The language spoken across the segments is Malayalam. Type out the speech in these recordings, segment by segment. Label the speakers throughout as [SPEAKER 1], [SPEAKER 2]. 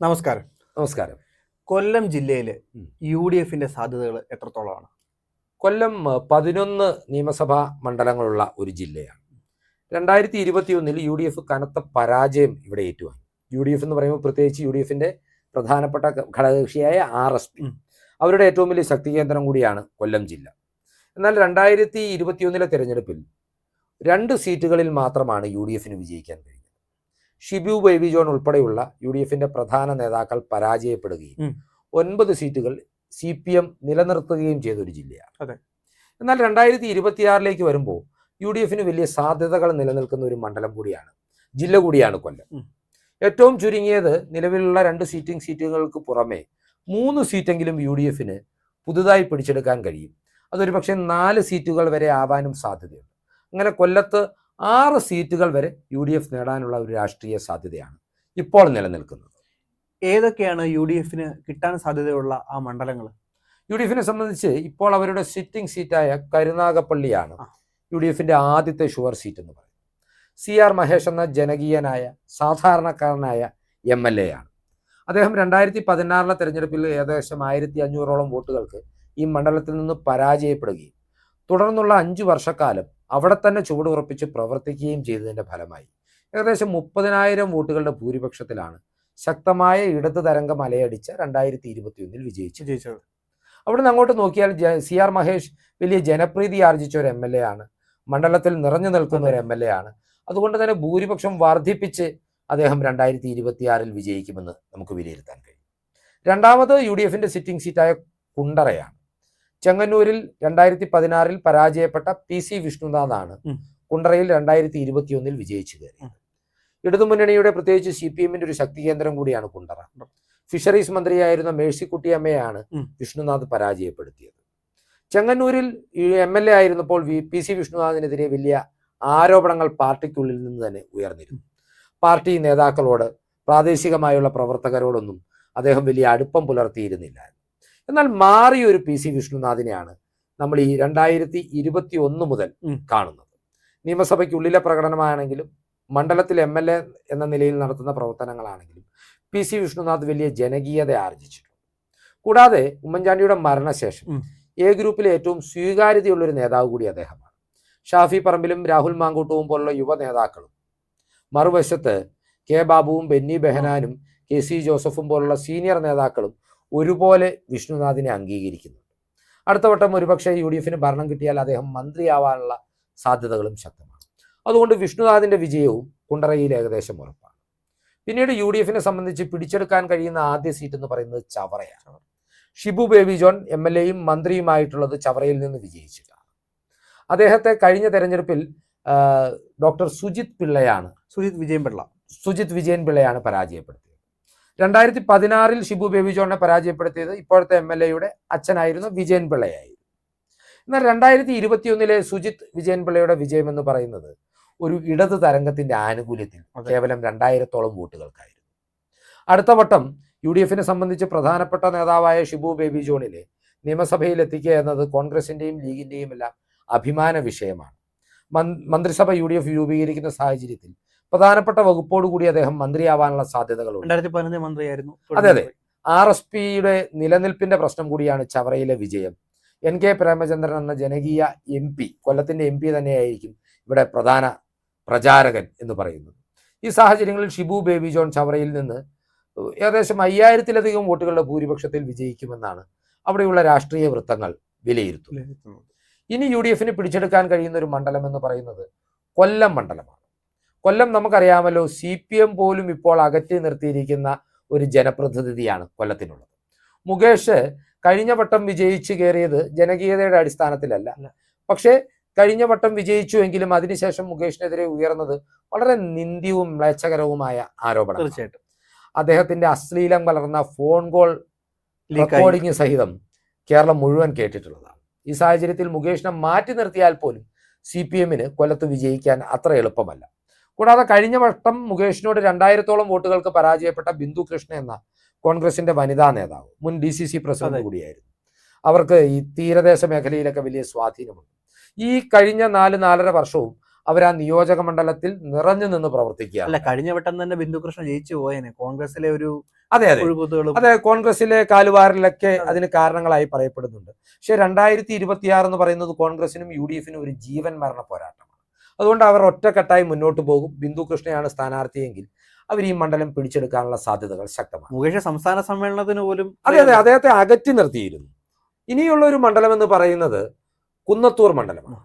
[SPEAKER 1] നമസ്കാരം.
[SPEAKER 2] നമസ്കാരം.
[SPEAKER 1] കൊല്ലം ജില്ലയിൽ. യു ഡി എഫിന്റെ സാധ്യതകൾ എത്രത്തോളമാണ്?
[SPEAKER 2] കൊല്ലം പതിനൊന്ന് നിയമസഭാ മണ്ഡലങ്ങളുള്ള ഒരു ജില്ലയാണ്. രണ്ടായിരത്തി ഇരുപത്തി ഒന്നിൽ യു ഡി എഫ് കനത്ത പരാജയം ഇവിടെ ഏറ്റുവാങ്ങി. യു ഡി എഫ് എന്ന് പറയുമ്പോൾ പ്രത്യേകിച്ച് യു ഡി എഫിന്റെ പ്രധാനപ്പെട്ട ഘടകകക്ഷിയായ ആർ എസ് പി അവരുടെ ഏറ്റവും വലിയ ശക്തി കേന്ദ്രം കൂടിയാണ് കൊല്ലം ജില്ല. എന്നാൽ രണ്ടായിരത്തി ഇരുപത്തിയൊന്നിലെ തെരഞ്ഞെടുപ്പിൽ രണ്ട് സീറ്റുകളിൽ മാത്രമാണ് യു ഡി എഫിന് വിജയിക്കാൻ കഴിഞ്ഞത് ഷിബു ബേബി ജോൺ ഉൾപ്പെടെയുള്ള യു ഡി എഫിന്റെ പ്രധാന നേതാക്കൾ പരാജയപ്പെടുകയും. ഒൻപത് സീറ്റുകൾ സി പി എം നിലനിർത്തുകയും ചെയ്ത ഒരു ജില്ലയാണ്.
[SPEAKER 1] അതെ.
[SPEAKER 2] എന്നാൽ രണ്ടായിരത്തി ഇരുപത്തിയാറിലേക്ക് വരുമ്പോൾ യു ഡി എഫിന് വലിയ സാധ്യതകൾ നിലനിൽക്കുന്ന ഒരു മണ്ഡലം കൂടിയാണ്. ജില്ല കൂടിയാണ് കൊല്ലം. ഏറ്റവും ചുരുങ്ങിയത് നിലവിലുള്ള രണ്ട് സീറ്റിംഗ് സീറ്റുകൾക്ക് പുറമെ മൂന്ന് സീറ്റെങ്കിലും യു ഡി എഫിന് പുതുതായി പിടിച്ചെടുക്കാൻ കഴിയും. അതൊരു പക്ഷേ നാല് സീറ്റുകൾ വരെ ആവാനും സാധ്യതയുണ്ട്. അങ്ങനെ കൊല്ലത്ത് ആറ് സീറ്റുകൾ വരെ യു ഡി എഫ് നേടാനുള്ള ഒരു രാഷ്ട്രീയ സാധ്യതയാണ് ഇപ്പോൾ നിലനിൽക്കുന്നത്.
[SPEAKER 1] ഏതൊക്കെയാണ് യു ഡി എഫിന് കിട്ടാൻ സാധ്യതയുള്ള ആ മണ്ഡലങ്ങൾ?
[SPEAKER 2] യു ഡി എഫിനെ സംബന്ധിച്ച് ഇപ്പോൾ അവരുടെ സിറ്റിംഗ് സീറ്റായ കരുനാഗപ്പള്ളിയാണ്. യു ഡി എഫിന്റെ ആദ്യത്തെ ഷുവർ സീറ്റ് എന്ന് പറയുന്നത്. സി ആർ മഹേഷ് എന്ന ജനകീയനായ സാധാരണക്കാരനായ എം എൽ എ ആണ്. അദ്ദേഹം രണ്ടായിരത്തി പതിനാറിലെ തെരഞ്ഞെടുപ്പിൽ ഏകദേശം ആയിരത്തി അഞ്ഞൂറോളം വോട്ടുകൾക്ക് ഈ മണ്ഡലത്തിൽ നിന്ന് പരാജയപ്പെടുകയും തുടർന്നുള്ള അഞ്ചു വർഷക്കാലം അവിടെ തന്നെ ചുവടുറപ്പിച്ച് പ്രവർത്തിക്കുകയും ചെയ്തതിന്റെ ഫലമായി. ഏകദേശം മുപ്പതിനായിരം വോട്ടുകളുടെ ഭൂരിപക്ഷത്തിലാണ് ശക്തമായ ഇടത് തരംഗം അലയടിച്ച രണ്ടായിരത്തി ഇരുപത്തിയൊന്നിൽ വിജയിച്ചു
[SPEAKER 1] വിജയിച്ചത്.
[SPEAKER 2] അവിടെ നിന്ന് അങ്ങോട്ട് നോക്കിയാൽ സി ആർ മഹേഷ് വലിയ ജനപ്രീതി ആർജിച്ച ഒരു എം എൽ എ ആണ്. മണ്ഡലത്തിൽ നിറഞ്ഞു നിൽക്കുന്ന ഒരു എം എൽ എ ആണ്. അതുകൊണ്ട് തന്നെ ഭൂരിപക്ഷം വർദ്ധിപ്പിച്ച് അദ്ദേഹം രണ്ടായിരത്തി ഇരുപത്തിയാറിൽ വിജയിക്കുമെന്ന് നമുക്ക് വിലയിരുത്താൻ കഴിയും. രണ്ടാമത് യു ഡി എഫിന്റെ സിറ്റിംഗ് സീറ്റായ കുണ്ടറയാണ്. ചെങ്ങന്നൂരിൽ രണ്ടായിരത്തി പതിനാറിൽ പരാജയപ്പെട്ട പി സി വിഷ്ണുനാഥാണ്. കുണ്ടറയിൽ രണ്ടായിരത്തി ഇരുപത്തിയൊന്നിൽ വിജയിച്ചു കയറിയത്. ഇടതുമുന്നണിയുടെ പ്രത്യേകിച്ച് സി പി എമ്മിന്റെ ഒരു ശക്തി കേന്ദ്രം കൂടിയാണ് കുണ്ടറ. ഫിഷറീസ് മന്ത്രിയായിരുന്ന മേഴ്സിക്കുട്ടിയമ്മയാണ്. വിഷ്ണുനാഥ് പരാജയപ്പെടുത്തിയത്. ചെങ്ങന്നൂരിൽ എം എൽ എ ആയിരുന്നപ്പോൾ വി പി സി വിഷ്ണുനാഥിനെതിരെ വലിയ ആരോപണങ്ങൾ പാർട്ടിക്കുള്ളിൽ നിന്ന് തന്നെ ഉയർന്നിരുന്നു. പാർട്ടി നേതാക്കളോട് പ്രാദേശികമായുള്ള പ്രവർത്തകരോടൊന്നും അദ്ദേഹം വലിയ അടുപ്പം പുലർത്തിയിരുന്നില്ല. എന്നാൽ മാറിയ ഒരു പി സി വിഷ്ണുനാഥിനെയാണ് നമ്മൾ ഈ രണ്ടായിരത്തി ഇരുപത്തി ഒന്ന് മുതൽ കാണുന്നത്. നിയമസഭയ്ക്കുള്ളിലെ പ്രകടനമാണെങ്കിലും മണ്ഡലത്തിൽ എം എൽ എ എന്ന നിലയിൽ നടത്തുന്ന പ്രവർത്തനങ്ങളാണെങ്കിലും പി സി വിഷ്ണുനാഥ് വലിയ ജനകീയത ആർജിച്ചിട്ടുണ്ട്. കൂടാതെ ഉമ്മൻചാണ്ടിയുടെ മരണശേഷം എ ഗ്രൂപ്പിലെ ഏറ്റവും സ്വീകാര്യതയുള്ളൊരു നേതാവ് കൂടി അദ്ദേഹമാണ്. ഷാഫി പറമ്പിലും രാഹുൽ മാങ്കൂട്ടവും പോലുള്ള യുവ നേതാക്കളും. മറുവശത്ത് കെ ബാബുവും ബെന്നി ബെഹനാനും കെ സി ജോസഫും പോലുള്ള സീനിയർ നേതാക്കളും ഒരുപോലെ വിഷ്ണുനാഥിനെ അംഗീകരിക്കുന്നു. അടുത്ത വട്ടം ഒരുപക്ഷെ യു ഡി എഫിന് ഭരണം കിട്ടിയാൽ അദ്ദേഹം മന്ത്രിയാവാനുള്ള സാധ്യതകളും ശക്തമാണ്. അതുകൊണ്ട് വിഷ്ണുനാഥിന്റെ വിജയവും കുണ്ടറയിൽ ഏകദേശം ഉറപ്പാണ്. പിന്നീട് യു ഡി എഫിനെ സംബന്ധിച്ച് പിടിച്ചെടുക്കാൻ കഴിയുന്ന ആദ്യ സീറ്റ് എന്ന് പറയുന്നത് ചവറയാണ്. Shibu Baby John M L എയും മന്ത്രിയുമായിട്ടുള്ളത് ചവറയിൽ നിന്ന് വിജയിച്ചിട്ടാണ്. അദ്ദേഹത്തെ കഴിഞ്ഞ തെരഞ്ഞെടുപ്പിൽ ഡോക്ടർ സുജിത് പിള്ളയാണ്
[SPEAKER 1] സുജിത് വിജയൻ പിള്ള.
[SPEAKER 2] സുജിത് വിജയൻ പിള്ളയാണ് പരാജയപ്പെടുത്തിയത്. രണ്ടായിരത്തി പതിനാറിൽ ഷിബു ബേബി ജോണിനെ പരാജയപ്പെടുത്തിയത് ഇപ്പോഴത്തെ എം എൽ എയുടെ അച്ഛനായിരുന്നു വിജയൻ പിള്ളയായിരുന്നു. എന്നാൽ രണ്ടായിരത്തി ഇരുപത്തിയൊന്നിലെ സുജിത് വിജയൻ പിള്ളയുടെ വിജയം എന്ന് പറയുന്നത് ഒരു ഇടത് തരംഗത്തിന്റെ ആനുകൂല്യത്തിൽ. കേവലം രണ്ടായിരത്തോളം വോട്ടുകൾക്കായിരുന്നു. അടുത്ത വട്ടം യു ഡി എഫിനെ സംബന്ധിച്ച് പ്രധാനപ്പെട്ട നേതാവായ ഷിബു ബേബി ജോണിനെ നിയമസഭയിൽ എത്തിക്കുക എന്നത് കോൺഗ്രസിന്റെയും ലീഗിന്റെയും എല്ലാം അഭിമാന വിഷയമാണ്. മന്ത്രിസഭ യു ഡി എഫ് രൂപീകരിക്കുന്ന സാഹചര്യത്തിൽ പ്രധാനപ്പെട്ട വകുപ്പോടുകൂടി അദ്ദേഹം മന്ത്രിയാവാനുള്ള സാധ്യതകളുണ്ട്.
[SPEAKER 1] രണ്ടായിരത്തി പതിനഞ്ച് മന്ത്രിയായിരുന്നു
[SPEAKER 2] അതെ, അതെ. ആർ എസ് പിയുടെ നിലനിൽപ്പിന്റെ പ്രശ്നം കൂടിയാണ് ചവറയിലെ വിജയം. എൻ കെ പ്രേമചന്ദ്രൻ എന്ന ജനകീയ എം പി കൊല്ലത്തിന്റെ എം പി തന്നെയായിരിക്കും ഇവിടെ പ്രധാന പ്രചാരകൻ എന്ന് പറയുന്നത്. ഈ സാഹചര്യങ്ങളിൽ ഷിബു ബേബി ജോൺ ചവറയിൽ നിന്ന് ഏകദേശം അയ്യായിരത്തിലധികം വോട്ടുകളുടെ ഭൂരിപക്ഷത്തിൽ വിജയിക്കുമെന്നാണ് അവിടെയുള്ള രാഷ്ട്രീയ വൃത്തങ്ങൾ വിലയിരുത്തുന്നത്. ഇനി യു ഡി എഫിന് പിടിച്ചെടുക്കാൻ കഴിയുന്ന ഒരു മണ്ഡലം എന്ന് പറയുന്നത് കൊല്ലം മണ്ഡലമാണ്. കൊല്ലം നമുക്കറിയാമല്ലോ സി പി എം പോലും ഇപ്പോൾ അകറ്റി നിർത്തിയിരിക്കുന്ന ഒരു ജനപ്രതിനിധിയാണ് കൊല്ലത്തിനുള്ളത്. മുകേഷ് കഴിഞ്ഞ വട്ടം വിജയിച്ചു കയറിയത് ജനകീയതയുടെ അടിസ്ഥാനത്തിലല്ല. പക്ഷെ കഴിഞ്ഞ വട്ടം വിജയിച്ചുവെങ്കിലും അതിനുശേഷം മുകേഷിനെതിരെ ഉയർന്നത് വളരെ നിന്ദ്യവും മ്ലേച്ഛകരവുമായ ആരോപണം
[SPEAKER 1] തീർച്ചയായിട്ടും.
[SPEAKER 2] അദ്ദേഹത്തിന്റെ അശ്ലീലം വളർന്ന ഫോൺ കോൾ റെക്കോർഡിംഗ് സഹിതം കേരളം മുഴുവൻ കേട്ടിട്ടുള്ളതാണ്. ഈ സാഹചര്യത്തിൽ മുകേഷിനെ മാറ്റി നിർത്തിയാൽ പോലും സി പി എമ്മിന് കൊല്ലത്ത് വിജയിക്കാൻ അത്ര എളുപ്പമല്ല. കൂടാതെ കഴിഞ്ഞ വട്ടം മുകേഷിനോട് രണ്ടായിരത്തോളം വോട്ടുകൾക്ക് പരാജയപ്പെട്ട ബിന്ദു കൃഷ്ണ എന്ന കോൺഗ്രസിന്റെ വനിതാ നേതാവ് മുൻ ഡി സി സി പ്രസിഡന്റ് കൂടിയായിരുന്നു. അവർക്ക് ഈ തീരദേശ മേഖലയിലൊക്കെ വലിയ സ്വാധീനമുണ്ട്. ഈ കഴിഞ്ഞ നാല് നാലര വർഷവും അവർ ആ നിയോജക മണ്ഡലത്തിൽ നിറഞ്ഞു നിന്ന് പ്രവർത്തിക്കുക
[SPEAKER 1] അല്ല കഴിഞ്ഞ വട്ടം തന്നെ ബിന്ദുകൃഷ്ണൻ ജയിച്ചു പോയേനെ. കോൺഗ്രസിലെ ഒരു
[SPEAKER 2] അതെ അതെ. അതെ കോൺഗ്രസിലെ
[SPEAKER 1] കാലുവാറിലൊക്കെ
[SPEAKER 2] അതിന് കാരണങ്ങളായി പറയപ്പെടുന്നുണ്ട്. പക്ഷെ രണ്ടായിരത്തി ഇരുപത്തിയാറ് എന്ന് പറയുന്നത് കോൺഗ്രസിനും യു ഡി എഫിനും ഒരു ജീവൻ മരണ പോരാട്ടമാണ്. അതുകൊണ്ട് അവർ ഒറ്റക്കെട്ടായി മുന്നോട്ട് പോകും. ബിന്ദു കൃഷ്ണയാണ് സ്ഥാനാർത്ഥിയെങ്കിൽ അവർ ഈ മണ്ഡലം പിടിച്ചെടുക്കാനുള്ള സാധ്യതകൾ ശക്തമാണ്.
[SPEAKER 1] മുകേഷ് സംസ്ഥാന സമ്മേളനത്തിന് പോലും
[SPEAKER 2] അതെ അതെ അദ്ദേഹത്തെ അകറ്റി നിർത്തിയിരുന്നു. ഇനിയുള്ള ഒരു മണ്ഡലം എന്ന് പറയുന്നത് കുന്നത്തൂർ മണ്ഡലമാണ്.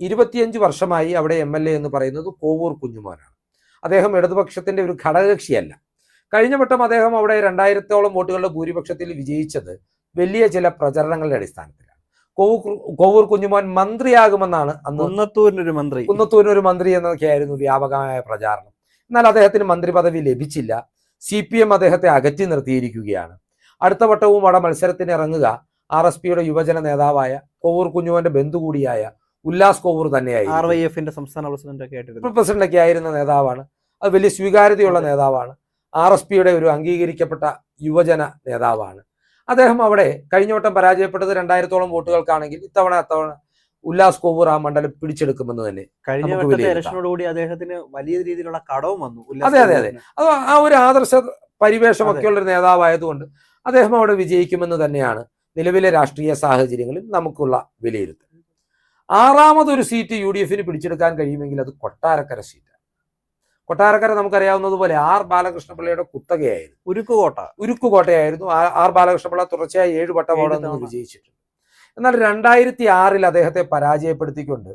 [SPEAKER 2] ഇരുപത്തിയഞ്ച് വർഷമായി അവിടെ എം എൽ എ എന്ന് പറയുന്നത് കോവൂർ കുഞ്ഞുമോനാണ് അദ്ദേഹം ഇടതുപക്ഷത്തിന്റെ ഒരു ഘടകകക്ഷിയല്ല. കഴിഞ്ഞ വട്ടം അദ്ദേഹം അവിടെ രണ്ടായിരത്തോളം വോട്ടുകളുടെ ഭൂരിപക്ഷത്തിൽ വിജയിച്ചത് വലിയ ചില പ്രചരണങ്ങളുടെ അടിസ്ഥാനത്തിലാണ്. കോവൂർ കോവൂർ കുഞ്ഞുമോൻ മന്ത്രിയാകുമെന്നാണ് അന്ന്
[SPEAKER 1] കുന്നത്തൂരിന് ഒരു മന്ത്രി.
[SPEAKER 2] കുന്നത്തൂരിന് ഒരു മന്ത്രി എന്നൊക്കെയായിരുന്നു വ്യാപകമായ പ്രചാരണം. എന്നാൽ അദ്ദേഹത്തിന് മന്ത്രി പദവി ലഭിച്ചില്ല. സി പി എം അദ്ദേഹത്തെ അകറ്റി നിർത്തിയിരിക്കുകയാണ്. അടുത്ത വട്ടവും അവിടെ മത്സരത്തിന് ഇറങ്ങുക ആർ എസ് പിയുടെ യുവജന നേതാവായ കോവൂർ കുഞ്ഞുമോന്റെ ബന്ധു കൂടിയായ ഉല്ലാസ് കോവൂർ
[SPEAKER 1] ആർ
[SPEAKER 2] തന്നെയായിരുന്നു
[SPEAKER 1] വൈ എഫിന്റെ സംസ്ഥാന പ്രസിഡന്റ് ഒക്കെ ആയിട്ടിരുന്നു.
[SPEAKER 2] പ്രസിഡന്റൊക്കെ ആയിരുന്ന നേതാവാണ്. അത് വലിയ സ്വീകാര്യതയുള്ള നേതാവാണ്. ആർ എസ് പിയുടെ ഒരു അംഗീകരിക്കപ്പെട്ട യുവജന നേതാവാണ്. അദ്ദേഹം അവിടെ കഴിഞ്ഞ വട്ടം പരാജയപ്പെട്ടത് രണ്ടായിരത്തോളം വോട്ടുകൾക്കാണെങ്കിൽ ഇത്തവണ അത്തവണ ഉല്ലാസ് കോവൂർ ആ മണ്ഡലം പിടിച്ചെടുക്കുമെന്ന് തന്നെ
[SPEAKER 1] കഴിഞ്ഞ ഇലക്ഷനോടുകൂടി അദ്ദേഹത്തിന് വലിയ രീതിയിലുള്ള കടവും വന്നു.
[SPEAKER 2] അതെ, അതെ, അതെ. അത് ആ ഒരു ആദർശ പരിവേഷമൊക്കെയുള്ള ഒരു നേതാവായതുകൊണ്ട് അദ്ദേഹം അവിടെ വിജയിക്കുമെന്ന് തന്നെയാണ് നിലവിലെ രാഷ്ട്രീയ സാഹചര്യങ്ങളിൽ നമുക്കുള്ള വിലയിരുത്തൽ. ആറാമതൊരു സീറ്റ് യു ഡി എഫിന് പിടിച്ചെടുക്കാൻ കഴിയുമെങ്കിൽ അത് കൊട്ടാരക്കര സീറ്റാണ്. കൊട്ടാരക്കര നമുക്കറിയാവുന്നതുപോലെ ആർ ബാലകൃഷ്ണപിള്ളയുടെ കുത്തകയായിരുന്നു.
[SPEAKER 1] ഉരുക്കുകോട്ട.
[SPEAKER 2] ഉരുക്കുകോട്ടയായിരുന്നു. ആ- ആർ ബാലകൃഷ്ണപിള്ള തുടർച്ചയായി ഏഴ് വട്ടം അവിടെ നിന്ന് വിജയിച്ചിട്ടുണ്ട്. എന്നാൽ രണ്ടായിരത്തി ആറിൽ അദ്ദേഹത്തെ പരാജയപ്പെടുത്തിക്കൊണ്ട്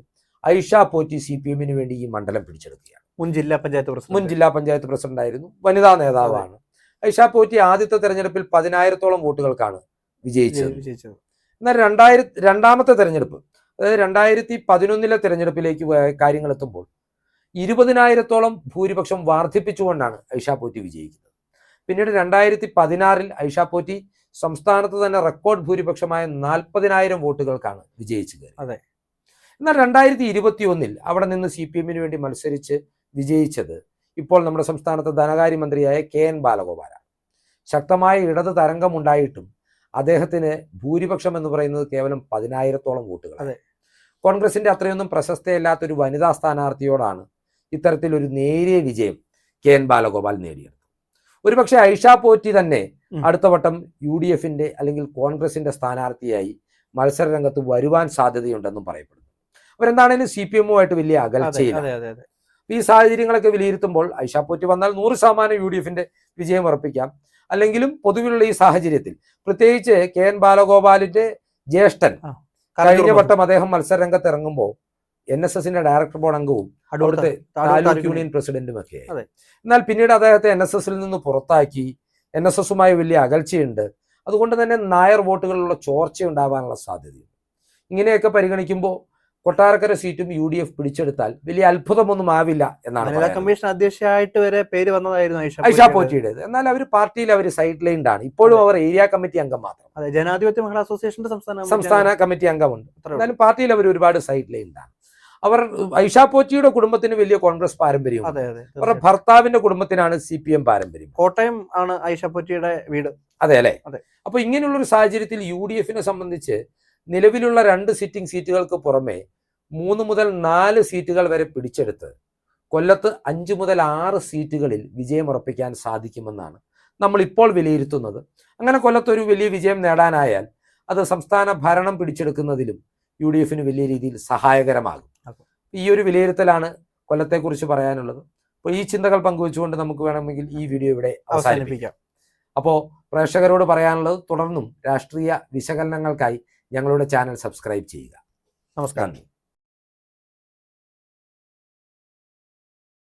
[SPEAKER 2] ഐഷ പോറ്റി സി പി എമ്മിന് വേണ്ടി ഈ മണ്ഡലം പിടിച്ചെടുക്കുകയാണ്.
[SPEAKER 1] മുൻ ജില്ലാ പഞ്ചായത്ത്
[SPEAKER 2] മുൻ
[SPEAKER 1] പ്രസിഡന്റ്
[SPEAKER 2] ജില്ലാ പഞ്ചായത്ത് പ്രസിഡന്റ് ആയിരുന്നു വനിതാ നേതാവാണ്. ഐഷ പോറ്റി ആദ്യത്തെ തെരഞ്ഞെടുപ്പിൽ പതിനായിരത്തോളം വോട്ടുകൾക്കാണ് വിജയിച്ചത്.
[SPEAKER 1] വിജയിച്ചത്.
[SPEAKER 2] എന്നാൽ രണ്ടായിരത്തി രണ്ടാമത്തെ തെരഞ്ഞെടുപ്പ് അതായത് രണ്ടായിരത്തി പതിനൊന്നിലെ തെരഞ്ഞെടുപ്പിലേക്ക് കാര്യങ്ങൾ എത്തുമ്പോൾ ഇരുപതിനായിരത്തോളം ഭൂരിപക്ഷം വർദ്ധിപ്പിച്ചുകൊണ്ടാണ് ഐഷ പോറ്റി വിജയിക്കുന്നത് പിന്നീട് രണ്ടായിരത്തി പതിനാറിൽ ഐഷ പോറ്റി സംസ്ഥാനത്ത് തന്നെ റെക്കോർഡ് ഭൂരിപക്ഷമായ നാൽപ്പതിനായിരം വോട്ടുകൾക്കാണ് വിജയിച്ചു കയറിയത്
[SPEAKER 1] അതെ.
[SPEAKER 2] എന്നാൽ രണ്ടായിരത്തി ഇരുപത്തി ഒന്നിൽ അവിടെ നിന്ന് സി പി എമ്മിന് വേണ്ടി മത്സരിച്ച് വിജയിച്ചത് ഇപ്പോൾ നമ്മുടെ സംസ്ഥാനത്തെ ധനകാര്യമന്ത്രിയായ കെ എൻ ബാലഗോപാലാണ് ശക്തമായ ഇടത് തരംഗമുണ്ടായിട്ടും അദ്ദേഹത്തിന് ഭൂരിപക്ഷം എന്ന് പറയുന്നത് കേവലം പതിനായിരത്തോളം വോട്ടുകൾ
[SPEAKER 1] അതെ.
[SPEAKER 2] കോൺഗ്രസിന്റെ അത്രയൊന്നും പ്രശസ്തയല്ലാത്തൊരു വനിതാ സ്ഥാനാർത്ഥിയോടാണ് ഇത്തരത്തിലൊരു നേരിയ വിജയം കെ എൻ ബാലഗോപാൽ നേടിയത് ഒരുപക്ഷെ ഐഷ പോറ്റി തന്നെ അടുത്ത വട്ടം യു ഡി എഫിന്റെ അല്ലെങ്കിൽ കോൺഗ്രസിന്റെ സ്ഥാനാർത്ഥിയായി മത്സര രംഗത്ത് വരുവാൻ സാധ്യതയുണ്ടെന്നും പറയപ്പെടുന്നു. അവരെന്താണേലും സി പി എമ്മുമായിട്ട് വലിയ അകൽച്ചയില്ല. ഈ സാഹചര്യങ്ങളൊക്കെ വിലയിരുത്തുമ്പോൾ ഐഷ പോറ്റി വന്നാൽ നൂറ് ശതമാനം യു ഡി എഫിന്റെ വിജയം ഉറപ്പിക്കാം. അല്ലെങ്കിലും പൊതുവിലുള്ള ഈ സാഹചര്യത്തിൽ പ്രത്യേകിച്ച് കെ എൻ ബാലഗോപാലിന്റെ ജ്യേഷ്ഠൻ കഴിഞ്ഞ വട്ടം അദ്ദേഹം മത്സര രംഗത്ത് ഇറങ്ങുമ്പോൾ എൻ എസ് എസിന്റെ ഡയറക്ടർ ബോർഡ് അംഗവും അവിടുത്തെ താലൂക്ക് യൂണിയൻ പ്രസിഡന്റും ഒക്കെ. എന്നാൽ പിന്നീട് അദ്ദേഹത്തെ എൻ എസ് എസിൽ നിന്ന് പുറത്താക്കി. എൻ എസ് എസുമായി വലിയ അകൽച്ചയുണ്ട്. അതുകൊണ്ട് തന്നെ നായർ വോട്ടുകളിലുള്ള ചോർച്ച ഉണ്ടാവാനുള്ള സാധ്യതയുണ്ട്. ഇങ്ങനെയൊക്കെ പരിഗണിക്കുമ്പോൾ കൊട്ടാരക്കര സീറ്റും യു ഡി എഫ് പിടിച്ചെടുത്താൽ വലിയ അത്ഭുതമൊന്നും ആവില്ല എന്നാണ്
[SPEAKER 1] കമ്മീഷൻ അധ്യക്ഷയായിട്ട് വരെ പേര് വന്നതായിരുന്നു ഐഷ പോറ്റിയുടെ.
[SPEAKER 2] എന്നാൽ അവർ പാർട്ടിയിൽ അവർ സൈഡ് ലൈൻഡാണ് ഇപ്പോഴും അവർ ഏരിയ കമ്മിറ്റി അംഗം മാത്രം.
[SPEAKER 1] ജനാധിപത്യ മഹിളാ അസോസിയേഷന്റെ സംസ്ഥാന കമ്മിറ്റി
[SPEAKER 2] സംസ്ഥാന കമ്മിറ്റി അംഗമുണ്ട്. എന്നാലും പാർട്ടിയിൽ അവർ ഒരുപാട് സൈഡ് ലൈൻഡ് ആണ് അവർ ഐഷാ പോച്ചിയുടെ കുടുംബത്തിന് വലിയ കോൺഗ്രസ് പാരമ്പര്യം
[SPEAKER 1] അതെ അതെ
[SPEAKER 2] അവരുടെ ഭർത്താവിന്റെ കുടുംബത്തിനാണ് സി പി എം പാരമ്പര്യം.
[SPEAKER 1] കോട്ടയം ആണ് ഐഷാ പോച്ചിയുടെ വീട്.
[SPEAKER 2] അതെ അല്ലെ?
[SPEAKER 1] അതെ.
[SPEAKER 2] അപ്പൊ ഇങ്ങനെയുള്ള ഒരു സാഹചര്യത്തിൽ യു ഡി എഫിനെ സംബന്ധിച്ച് നിലവിലുള്ള രണ്ട് സിറ്റിംഗ് സീറ്റുകൾക്ക് പുറമെ മൂന്ന് മുതൽ നാല് സീറ്റുകൾ വരെ പിടിച്ചെടുത്ത് കൊല്ലത്ത് അഞ്ച് മുതൽ ആറ് സീറ്റുകളിൽ വിജയമുറപ്പിക്കാൻ സാധിക്കുമെന്നാണ് നമ്മൾ ഇപ്പോൾ വിലയിരുത്തുന്നത്. അങ്ങനെ കൊല്ലത്ത് ഒരു വലിയ വിജയം നേടാനായാൽ അത് സംസ്ഥാന ഭരണം പിടിച്ചെടുക്കുന്നതിലും യു ഡി എഫിന് വലിയ രീതിയിൽ സഹായകരമാകും. ഈ ഒരു വിലയിരുത്തലാണ് കൊല്ലത്തെക്കുറിച്ച് പറയാനുള്ളത്. അപ്പോൾ ഈ ചിന്തകൾ പങ്കുവെച്ചുകൊണ്ട് നമുക്ക് വേണമെങ്കിൽ ഈ വീഡിയോ ഇവിടെ അവസാനിപ്പിക്കാം. അപ്പോൾ പ്രേക്ഷകരോട് പറയാനുള്ളത് തുടർന്നും രാഷ്ട്രീയ വിശകലനങ്ങൾക്കായി ഞങ്ങളുടെ ചാനൽ സബ്സ്ക്രൈബ് ചെയ്യുക.
[SPEAKER 1] നമസ്കാരം.